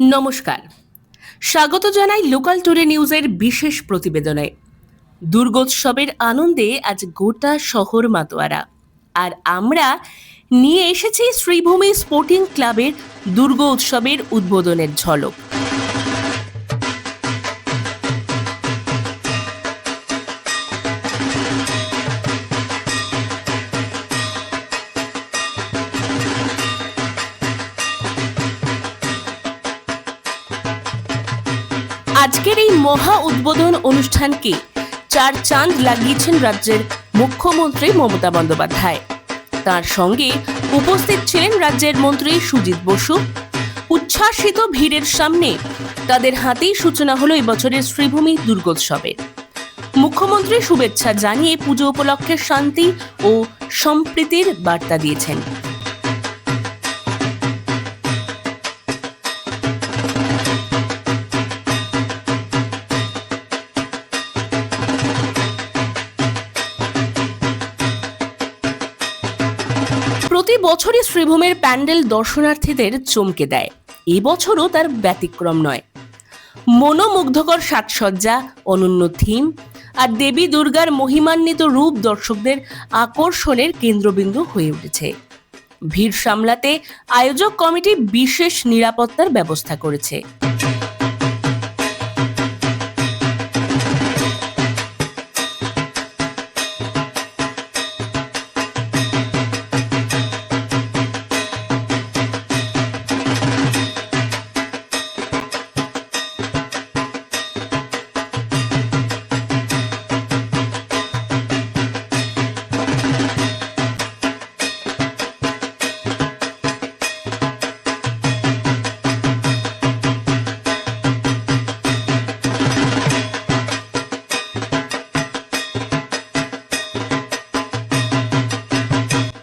নমস্কার। স্বাগত জানাই লোকাল টুডে নিউজের বিশেষ প্রতিবেদনে। দুর্গোৎসবের আনন্দে আজ গোটা শহর মাতোয়ারা। আর আমরা নিয়ে এসেছি শ্রীভূমি স্পোর্টিং ক্লাবের দুর্গোৎসবের উদ্বোধনের ঝলক। আজকের এই মহা উদ্বোধন অনুষ্ঠানকে চার চাঁদ লাগিয়েছেন রাজ্যের মুখ্যমন্ত্রী মমতা বন্দ্যোপাধ্যায়। তার সঙ্গে উপস্থিত ছিলেন রাজ্যের মন্ত্রী সুজিত বসু। উচ্ছ্বাসিত ভিড়ের সামনে তাদের হাতেই সূচনা হলো এবছরের শ্রীভূমি দুর্গোৎসবের মুখ্যমন্ত্রী শুভেচ্ছা জানিয়ে পুজো উপলক্ষে শান্তি ও সম্প্রীতির বার্তা দিয়েছেন। প্রতি বছরই শ্রীভূমের প্যান্ডেল দর্শনার্থীদের চমকে দেয়। এবছরও তার ব্যতিক্রম নয়। মনোমুগ্ধকর সাজসজ্জা, অনন্য থিম আর দেবী দুর্গার মহিমান্বিত রূপ দর্শকদের আকর্ষণের কেন্দ্রবিন্দু হয়ে উঠেছে। ভিড় সামলাতে আয়োজক কমিটি বিশেষ নিরাপত্তার ব্যবস্থা করেছে।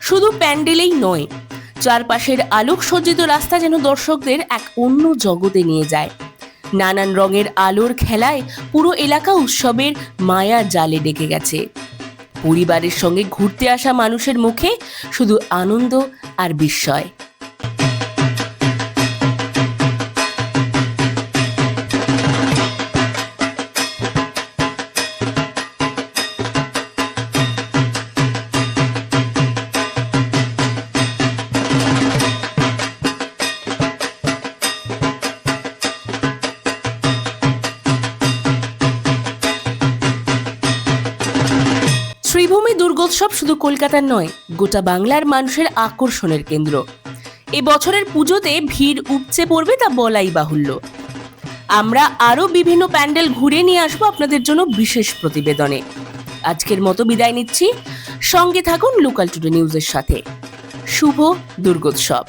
শুধু প্যান্ডেলেই নয়, চারপাশের আলোকসজ্জিত রাস্তা যেন দর্শকদের এক অন্য জগতে নিয়ে যায়। নানান রঙের আলোর খেলায় পুরো এলাকা উৎসবের মায়া জালে ডেকে গেছে। পরিবারের সঙ্গে ঘুরতে আসা মানুষের মুখে শুধু আনন্দ আর বিস্ময়। শ্রীভূমি দুর্গোৎসব শুধু কলকাতার নয়, গোটা বাংলার মানুষের আকর্ষণের কেন্দ্র। এ বছরের পুজোতে ভিড় উপচে পড়বে তা বলাই বাহুল্য। আমরা আরও বিভিন্ন প্যান্ডেল ঘুরে নিয়ে আসব আপনাদের জন্য বিশেষ প্রতিবেদনে। আজকের মতো বিদায় নিচ্ছি। সঙ্গে থাকুন লোকাল টুডে নিউজের সাথে। শুভ দুর্গোৎসব।